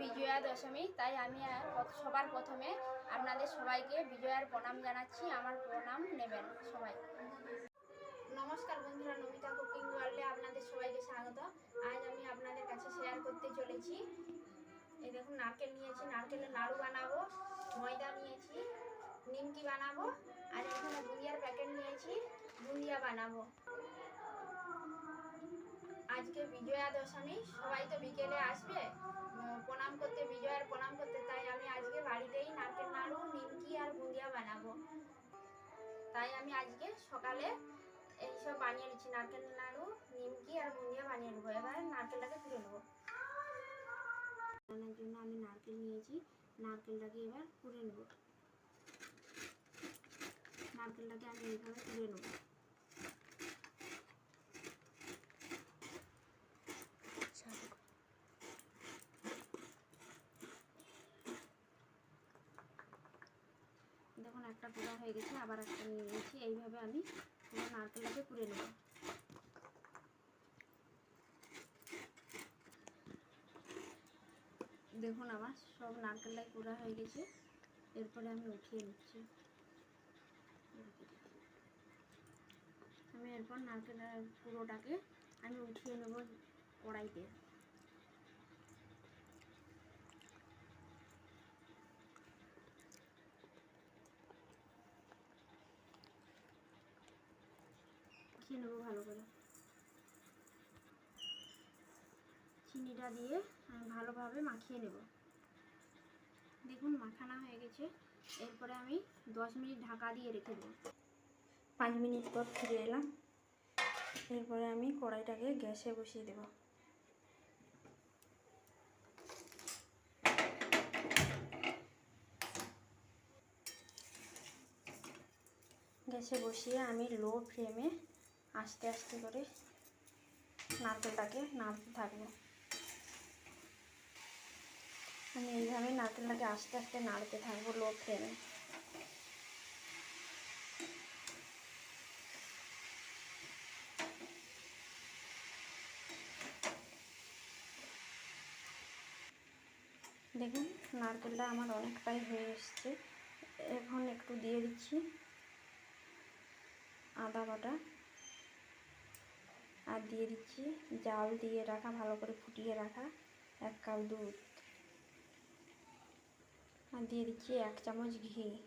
বিজয়া দশমী, তাই আমি সবার প্রথমে আপনাদের সবাইকে বিজয়ার প্রণাম জানাচ্ছি। আমার প্রণাম নেবেন সবাই। নমস্কার বন্ধুরা, নমিতা কুকিং ওয়ার্ল্ডে আপনাদের সবাইকে স্বাগত। আজ আমি আপনাদের কাছে শেয়ার করতে চলেছি। এই দেখুন, নারকেল নিয়েছি, নারকেলের নাড়ু বানাবো, ময়দা নিয়েছি, নিমকি বানাবো, আর এখানে বুঁদিয়ার প্যাকেট নিয়েছি, বুঁদিয়া বানাবো। আজকে বিজয়া দশমী, সবাই তো বিকেলে আসবে। প্রণাম করতে, বিজয়ার প্রণাম করতে, তাই আমি আজকে বাড়িতেই নারকেল নাড়ু, নিমকি আর বুঁদিয়া বানাবো। তাই আমি আজকে সকালে এইসব বানিয়ে নিচ্ছি, নারকেল নাড়ু, নিমকি আর বুঁদিয়া বানিয়ে নেব। এবার নারকেলটাকে তুলে নেব। বানানোর জন্য আমি নারকেল নিয়েছি, নারকেলটাকে এবার কুড়ে নেব। নারকেলটাকে আমি এইভাবে তুলে নেব দেখুন একটা পুরা হয়ে গেছে, আবার একটা নিয়ে নিয়েছি। এইভাবে আমি পুরো নারকেলটাকে পুড়ে নেব। দেখুন আমার সব নারকেলটাই পুরা হয়ে গেছে। এরপরে আমি উঠিয়ে নিচ্ছি। আমি এরপর নারকেলের পুরোটাকে আমি উঠিয়ে নেব কড়াইতে। মাখিয়ে নেব ভালো করে। চিনিটা দিয়ে আমি ভালোভাবে মাখিয়ে নেব। দেখুন মাখানো হয়ে গেছে। এরপরে আমি দশ মিনিট ঢাকা দিয়ে রেখে দেবো। পাঁচ মিনিট পর ফিরে এলাম। এরপরে আমি কড়াইটাকে গ্যাসে বসিয়ে দেব। গ্যাসে বসিয়ে আমি লো ফ্লেমে আস্তে আস্তে করে নারকেলটাকে নাড়তে থাকব। আমি এইভাবে নারকেলটাকে আস্তে আস্তে নাড়তে থাকব লো ফ্লেমে দেখুন, নারকেলটা আমার অনেকটাই হয়ে এসছে। এখন একটু দিয়ে দিচ্ছি আদা বাটা। আর দিয়ে দিচ্ছি, জাল দিয়ে রাখা, ভালো করে ফুটিয়ে রাখা, এক কাপ দুধ। আর দিয়ে দিচ্ছি এক চামচ ঘি।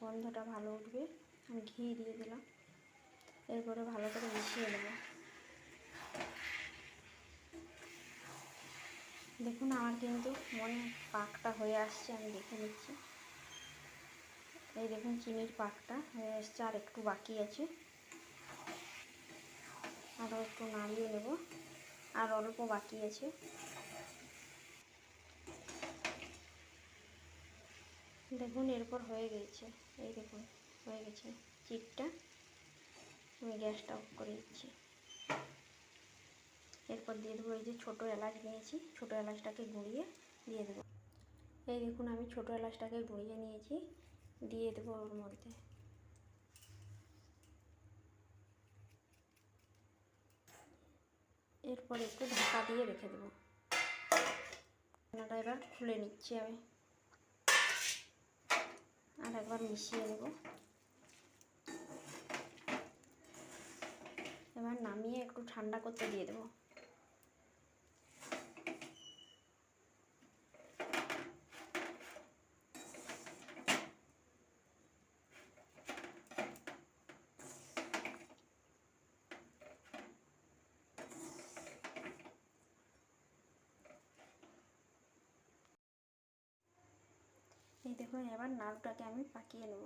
গন্ধটা ভালো উঠবে। আমি ঘি দিয়ে দিলাম। এরপরে ভালো করে মিশিয়ে নেব। দেখুন, আমার কিন্তু মনে পাকটা হয়ে আসছে, আমি দেখে নিচ্ছি। এই দেখুন, চিনির পাকটা হয়ে এসছে, আর একটু বাকি আছে। আরও একটু নাড়িয়ে নেব। আর অল্প বাকি আছে। দেখুন, এরপর হয়ে গেছে। এই দেখুন, হয়ে গেছে চিটটা। আমি গ্যাসটা অফ করে দিচ্ছি। এরপর দিয়ে দেবো এই যে ছোটো এলাচ নিয়েছি। ছোটো এলাচটাকে গুঁড়িয়ে দিয়ে দেবো। এই দেখুন, আমি ছোটো এলাচটাকে গুঁড়িয়ে নিয়েছি। দিয়ে দেবো ওর মধ্যে। এরপর একটু ঢাকা দিয়ে রেখে দেবো। রান্নাটা এবার খুলে নিচ্ছি আমি। আর একবার মিশিয়ে নেব। এবার নামিয়ে একটু ঠান্ডা করতে দিয়ে দেবো। দেখুন, এবার নাড়ুটাকে আমি পাকিয়ে নেব।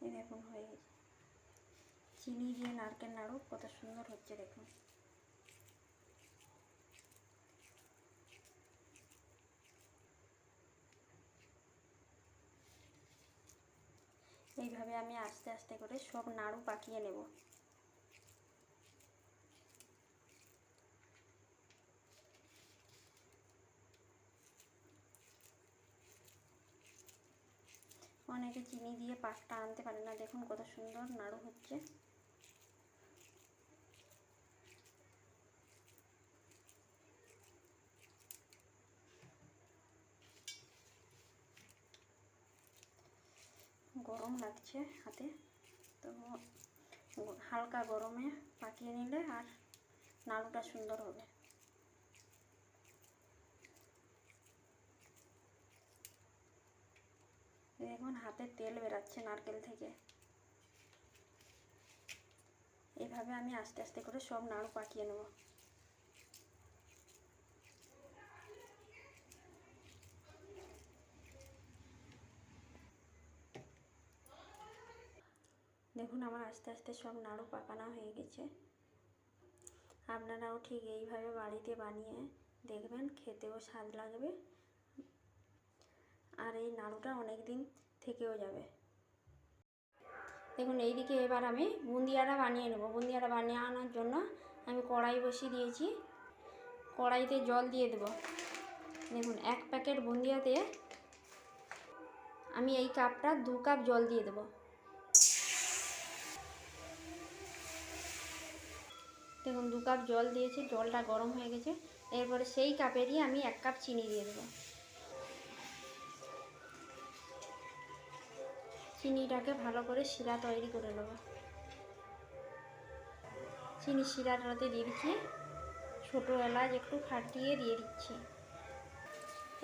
এই দেখুন, হয়ে গেছে। চিনি দিয়ে নারকেল নাড়ু, কত সুন্দর হচ্ছে দেখুন। এইভাবে আমি আস্তে আস্তে করে সব নাড়ু পাকিয়ে নেব। অনেকে চিনি দিয়ে পাকটা আনতে পারে না। দেখুন কত সুন্দর নাড়ু হচ্ছে। গরম লাগছে হাতে। তো হালকা গরমে পাকিয়ে নিলে আর নাড়ুটা সুন্দর হবে। দেখুন, হাতে তেল বেরাচ্ছে নারকেল থেকে। এভাবে আমি আস্তে আস্তে করে সব নাড়ু পাকিয়ে নেব। দেখুন, আমার আস্তে আস্তে সব নাড়ু পাকানো হয়ে গেছে। আপনারাও ঠিক এইভাবে বাড়িতে বানিয়ে দেখবেন, খেতেও স্বাদ লাগবে। আর এই নাড়ুটা অনেক দিন থেকেও যাবে। দেখুন, এইদিকে এবার আমি বুন্দিয়াটা বানিয়ে নেব। বুন্দিয়াটা বানিয়ে আনার জন্য আমি কড়াই বসিয়ে দিয়েছি। কড়াইতে জল দিয়ে দেব। দেখুন, এক প্যাকেট বুন্দিয়াতে আমি এই কাপটা দু কাপ জল দিয়ে দেবো। দেখুন, দু কাপ জল দিয়েছি, জলটা গরম হয়ে গেছে। এরপরে সেই কাপেরই আমি এক কাপ চিনি দিয়ে দেবো। চিনিটাকে ভালো করে শিরা তৈরি করে নেব। চিনি শিরাটাতে দিয়ে দিচ্ছি। ছোটো এলাচ একটু ফাটিয়ে দিয়ে দিচ্ছি।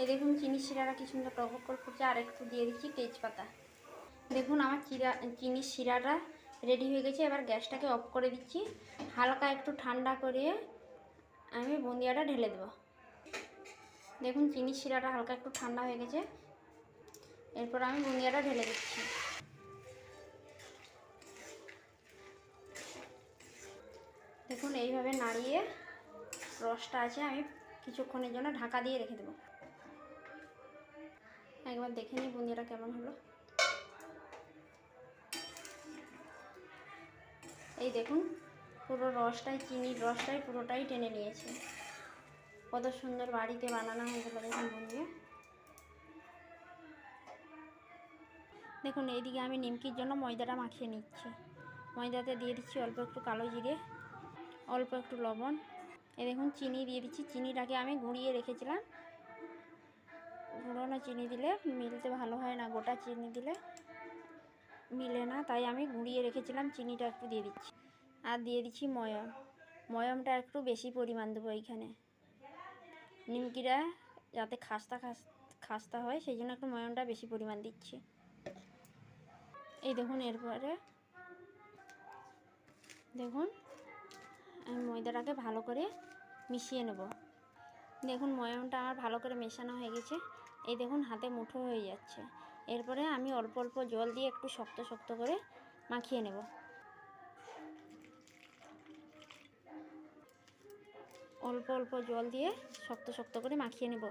এই দেখুন চিনি শিরাটা কি সুন্দর টকবক করে আর একটু দিয়ে দিচ্ছি তেজপাতা। দেখুন আমার চিরা চিনির শিরাটা রেডি হয়ে গেছে। এবার গ্যাসটাকে অফ করে দিচ্ছি। হালকা একটু ঠান্ডা করে আমি বুন্দিয়াটা ঢেলে দেবো। দেখুন চিনির শিরাটা হালকা একটু ঠান্ডা হয়ে গেছে। এরপর আমি বুন্দিয়াটা ঢেলে দিচ্ছি। দেখুন, এইভাবে নাড়িয়ে রসটা আছে, আমি কিছুক্ষণের জন্য ঢাকা দিয়ে রেখে দেবো। একবার দেখে নিই বুন্দিয়াটা কেমন হলো। এই দেখুন, পুরো রসটাই, চিনির রসটাই পুরোটাই টেনে নিয়েছে। কত সুন্দর বাড়িতে বানানো হয়ে গেল দেখুন বুন্দিয়া দেখুন, এইদিকে আমি নিমকির জন্য ময়দাটা মাখিয়ে নিচ্ছি। ময়দাতে দিয়ে দিচ্ছি অল্প একটু কালো জিরে। অল্প একটু লবণ। এই দেখুন, চিনি দিয়ে দিচ্ছি। চিনিটাকে আমি গুঁড়িয়ে রেখেছিলাম। গুঁড়োনো চিনি দিলে মিলতে ভালো হয় না, গোটা চিনি দিলে মিলে না, তাই আমি গুঁড়িয়ে রেখেছিলাম। চিনিটা একটু দিয়ে দিচ্ছি। আর দিয়ে দিচ্ছি ময়ম। ময়মটা একটু বেশি পরিমাণ দেবো এইখানে। নিমকিটা যাতে খাস্তা খাস খাস্তা হয়, সেই জন্য একটু ময়মটা বেশি পরিমাণ দিচ্ছি। এই দেখুন, এরপরে দেখুন আমি ময়দাটাকে ভালো করে মিশিয়ে নেব। দেখুন ময়মটা আমার ভালো করে মেশানো হয়ে গেছে। এই দেখুন হাতে মুঠো হয়ে যাচ্ছে। এরপরে আমি অল্প অল্প জল দিয়ে একটু শক্ত শক্ত করে মাখিয়ে নেব। অল্প অল্প জল দিয়ে শক্ত শক্ত করে মাখিয়ে নেব।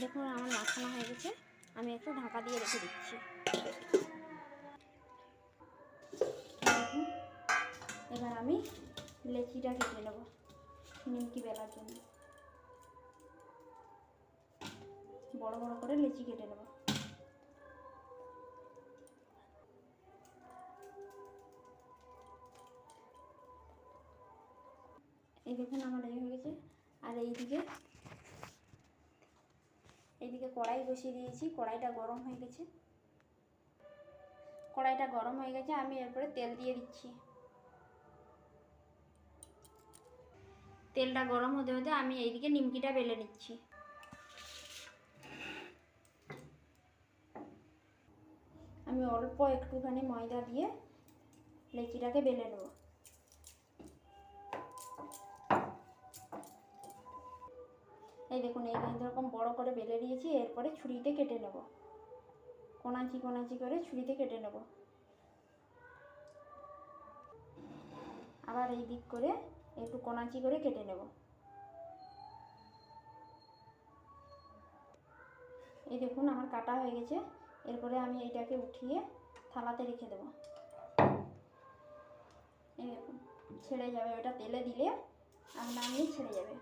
দেখুন আমার মাখানো হয়ে গেছে। আমি একটু ঢাকা দিয়ে রেখে দিচ্ছি। এবার আমি লেচিটা কেটে নেব নিমকি বেলার জন্য। বড় বড় করে লেচি কেটে নেব। এই দেখুন আমার এই হয়ে গেছে। আর এইদিকে এইদিকে কড়াই বসিয়ে দিয়েছি। কড়াইটা গরম হয়ে গেছে। কড়াইটা গরম হয়ে গেছে, আমি এরপরে তেল দিয়ে দিচ্ছি। তেলটা গরম হতে হতে আমি এইদিকে নিমকিটা বেলে নিচ্ছি। আমি অল্প একটুখানি ময়দা দিয়ে লেচিটাকে বেলে নেব। এই দেখুন, এই রকম বড় করে বেলে দিয়েছি এরপরে ছুরিতে কেটে নেব। কোনাচি কোনাচি করে ছুরিতে কেটে নেব। আবার এই দিক করে একটু কোনাচি করে কেটে নেব। এই দেখুন আমার কাটা হয়ে গেছে। এরপরে আমি এইটাকে উঠিয়ে থালাতে রেখে দেবো। এই দেখুন, ছেড়ে যাবে। ওটা তেলে দিলে আর নামিয়ে ছেড়ে যাবে।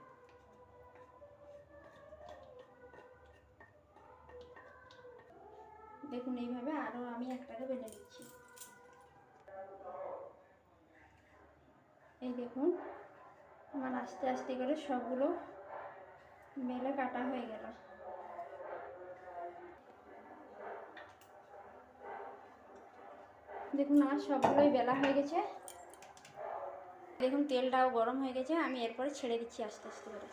দেখুন, এইভাবে আরও আমি একটাকে বেঁধে দিচ্ছি। এই দেখুন আমার আস্তে আস্তে করে সবগুলো মেলে কাটা হয়ে গেল। দেখুন আমার সবগুলোই বেলা হয়ে গেছে। দেখুন তেলটাও গরম হয়ে গেছে, আমি এরপরে ছেড়ে দিচ্ছি আস্তে আস্তে করে।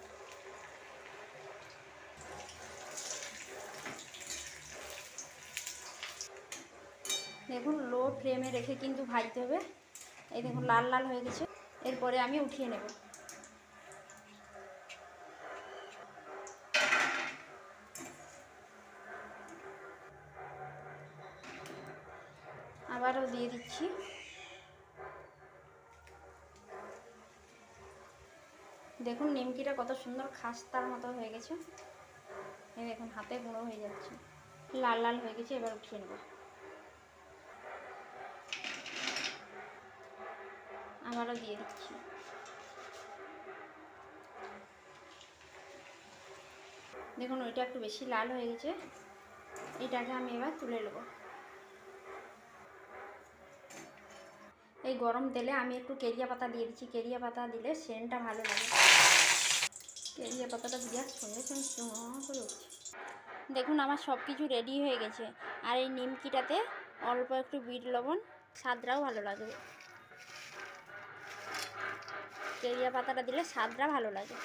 দেখুন লো ফ্লেমে রেখে কিন্তু ভাজতে হবে। এই দেখুন লাল লাল হয়ে গেছে। এরপরে আমি উঠিয়ে নেব। আবারও দিয়ে দিচ্ছি। দেখুন, নিমকিটা কত সুন্দর খাস্তার মতো হয়ে গেছে। এই দেখুন, হাতে গুঁড়ো হয়ে যাচ্ছে। লাল লাল হয়ে গেছে, এবার উঠিয়ে নেব। আবারও দিয়ে দিচ্ছি। দেখুন, ওইটা একটু বেশি লাল হয়ে গেছে। এটাকে আমি এবার তুলে নেব। এই গরম তেলে আমি একটু কেরিয়া পাতা দিয়ে দিচ্ছি। কেরিয়া পাতা দিলে সেন্টটা ভালো লাগে। কেরিয়া পাতাটা দেওয়ার সঙ্গে সঙ্গে করে দেখুন আমার সব কিছু রেডি হয়ে গেছে। আর এই নিমকিটাতে অল্প একটু বিট লবণ, স্বাদটাও ভালো লাগে কেরিয়া পাতাটা দিলে স্বাদটা ভালো লাগে।